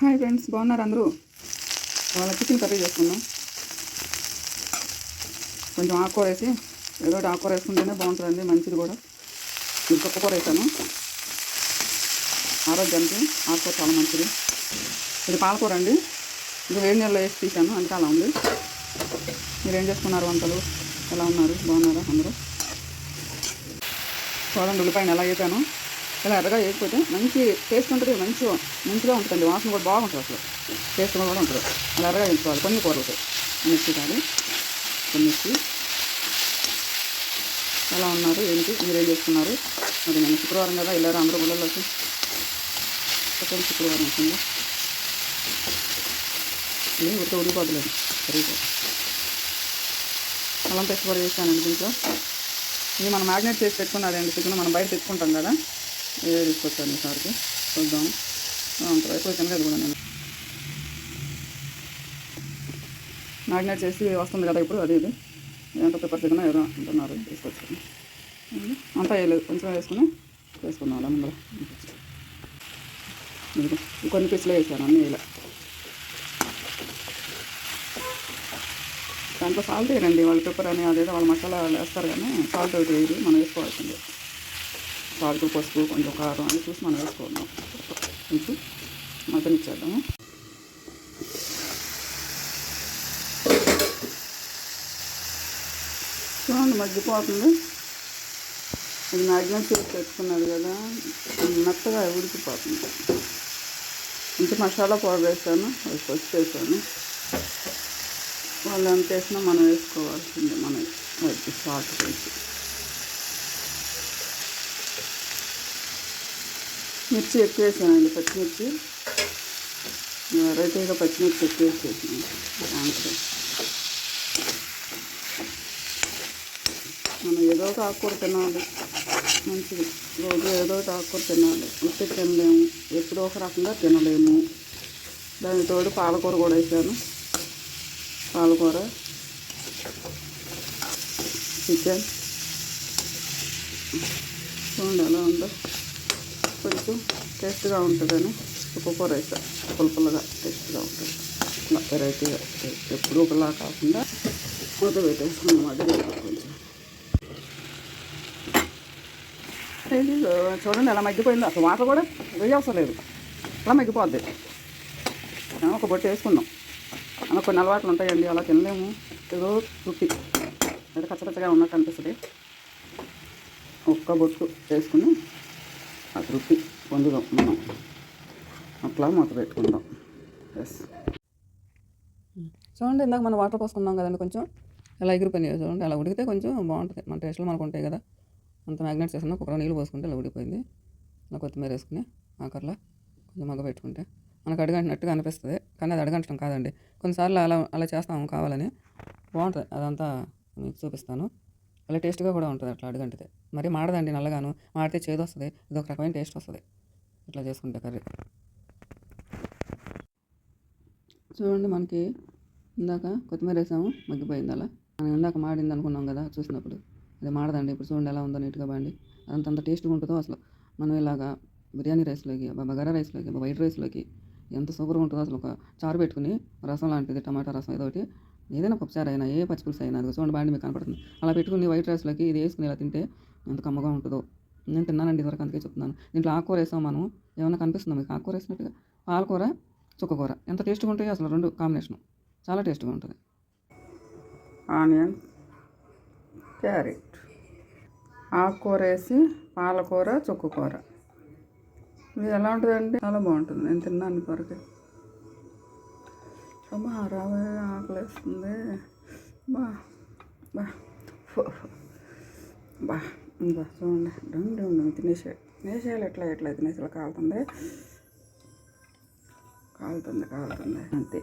Hi friends బాగున్నారు అందరూ? వాళ్ళ చికెన్ కర్రీ చేసుకున్నాం కొంచెం ఆకుకూర వేసి ఏదో ఆకుకూర వేసుకుంటేనే బాగుంటుందండి మంచిది కూడా. నేను కూర వేసాను. ఆరోగ్యానికి ఆకుకూర చాలా మంచిది. ఇది పాలకూర అండి. ఇది వేడి నీళ్ళలో వేసి తీసాను అందుకే అలా ఉంది. మీరు ఏం చేసుకున్నారు వంటలు? ఎలా ఉన్నారు? బాగున్నారా అందరూ? చూడండి ఉల్లిపాయను ఎలా వేపాను ఇలా ఎర్రగా వేయకపోతే మంచి టేస్ట్ ఉంటుంది మంచి మంచిగా ఉంటుందండి. వాసన కూడా బాగుంటుంది అసలు. టేస్ట్ కూడా ఉంటుంది అలా ఎర్రగా వేసుకోవాలి కొన్ని కూరలకి మిర్చి కానీ కొన్ని ఎలా ఉన్నారు. ఏంటి? మీరేం చేసుకున్నారు మరి నేను శుక్రవారం కదా వెళ్ళారు అందరూ గుళ్ళలోకి సెకండ్ శుక్రవారం వచ్చింది? ఇది ఉడితే ఉడిపోతులేదు సరిగ్గా. అల్లం పేస్ట్ కూడా వేసానండి దీంట్లో ఇది మనం మ్యాగ్నేట్ చేసి పెట్టుకున్నదండి చికెన్ మనం బయట తెచ్చుకుంటాం కదా. ఇదే తీసుకొచ్చాను చూద్దాం. అంత అయిపోయింది కదా కూడా నేను. మ్యాగ్నేట్ చేసి వస్తుంది కదా ఇప్పుడు అది ఇది. ఎంత పేపర్ చికెన్ ఏదో అంటున్నారు తీసుకొచ్చాను అంతా వేయలేదు కొంచెం వేసుకుని వేసుకున్నాం అలా ముందర. కొన్ని పీసులు వేసాను అన్నీ ఇలా దాంట్లో సాల్ట్ వేయండి వాళ్ళ పెప్పర్ అని అదేదో వాళ్ళ మసాలా వేస్తారు కానీ సాల్ట్ ఒకటి వేయదు మనం వేసుకోవాల్సిందే. సాల్ట్ పసుపు కొంచెం కారం అని చూసి మనం వేసుకుందాం కొంచెం మటన్ ఇచ్చేద్దాము. చూడండి మగ్గిపోతుంది. ఇది మ్యాగ్నెట్ చేసి పెట్టుకున్నది కదా. ఇది మెత్తగా ఉడికిపోతుంది. ఇంత మసాలా పౌడర్ వేసాను. అది ఫస్ట్ వేసాను. వాళ్ళు ఎంత వేసినా మనం వేసుకోవాల్సిందే మనం అది సాల్ట్ వేసి. మిర్చి ఎక్కువ వేసానండి పచ్చిమిర్చి వెరైటీగా పచ్చిమిర్చి ఎక్కువ వేసేసాను దాంట్లో. మనం ఏదో ఒక ఆకుకూర తినాలి. మంచిది. రోజు ఏదో ఒకటి ఆకుకూర తినాలి. ఉత్తి తినలేము. ఎప్పుడో ఒక రకంగా తినలేము. దాని తోడు పాలకూర కూడా వేసాను. పాలకూర. చికెన్. చూడండి ఎలా ఉందో. కొంచెం టేస్ట్గా ఉంటుందని ఉప్పుకూర వేసా పులుపులుగా టేస్ట్గా ఉంటుంది. ఇట్లా వెరైటీగా ఎప్పుడు ఒకలా కాకుండా మూత పెట్టేసుకున్నమాట కొంచెం. చూడండి ఎలా మగ్గిపోయిందో. అసలు వాటర్ కూడా వేయ లేదు. అలా మగ్గిపోద్ది. ఒక బొట్టు వేసుకుందాం. అలా కొన్ని అలవాట్లు ఉంటాయండి అలా తినలేము. ఏదో తుప్పి అది కచ్చపచ్చగా ఉన్నట్టు అనిపిస్తుంది. ఒక్క బొట్టు వేసుకుని ఆ తృప్తి పొందుదాం. మనం అట్లా మూత పెట్టుకుందాం. ఎస్ చూడండి ఇందాక మనం వాటర్ పోసుకున్నాం కదండి కొంచెం. ఎలా ఎగిరిపోయినాయి చూడండి అలా ఉడికితే కొంచెం బాగుంటుంది. మన టేస్ట్లో మనకు ఉంటాయి కదా. అంత మ్యాగ్నెట్ చేసిన కుక్కర నీళ్ళు పోసుకుంటే అలా ఉడికిపోయింది. అలా కొత్తిమీర వేసుకుని ఆకర్లో కొంచెం మగ్గ పెట్టుకుంటే. మనకు అడగంటినట్టుగా అనిపిస్తుంది కానీ అది అడగంటం కాదండి. కొన్నిసార్లు అలా అలా చేస్తాము కావాలని. బాగుంటుంది అదంతా మీకు చూపిస్తాను. అలా టేస్ట్గా కూడా ఉంటుంది అట్లా అడుగంటితే. మరి మాడదండి నల్లగాను మాడితే చేదు వస్తుంది ఇది ఒక రకమైన టేస్ట్ వస్తుంది. ఇట్లా చేసుకుంటే కర్రీ. చూడండి మనకి ఇందాక కొత్తిమీర వేసాము మగ్గిపోయింది అలా. మనం ఇందాక మాడింది అనుకున్నాం కదా చూసినప్పుడు. అది మాడదండి ఇప్పుడు చూడండి ఎలా ఉందో నీట్గా బాండి అదంత అంత టేస్ట్గా ఉంటుందో అసలు. మనం ఇలాగా బిర్యానీ రైస్లోకి బగారా రైస్లోకి వైట్ రైస్లోకి ఎంత సూపర్గా ఉంటుందో అసలు ఒక చారు పెట్టుకుని రసం లాంటిది టమాటా రసం ఏదో ఒకటి ఏదైనా పప్పుచారు అయినా ఏ పచ్చిపులుసు అయినా అది చూడండి బాండి మీకు కనపడుతుంది. అలా పెట్టుకుని వైట్ రైస్లోకి ఇది వేసుకుని ఇలా తింటే ఎంత కమ్మగా ఉంటుందో. నేను తిన్నానండి ఇదివరకు అందుకే చెప్తున్నాను. దీంట్లో ఆకుకూర వేసాం మనం? ఏమైనా కనిపిస్తుందా మీకు? ఆకుకూర వేసినట్టుగా. పాలకూర చుక్కకూర ఎంత టేస్ట్గా ఉంటాయో అసలు రెండు కాంబినేషన్. చాలా టేస్ట్గా ఉంటుంది. ఆనియన్ క్యారెట్ ఆకుకూర వేసి పాలకూర చుక్కకూర. ఇది ఎలా ఉంటుందండి? చాలా బాగుంటుంది. నేను తిన్నాను ఇప్పటికే అమ్మా రావే ఆకలిస్తుంది. బా బా బా ఇంకా చూడండి. రెండు రెండు తినేసే తినేసేయాలి ఎట్లా ఎట్లా తినేసేలా కాలుతుంది. కాలుతుంది కాలుతుంది. అంతే.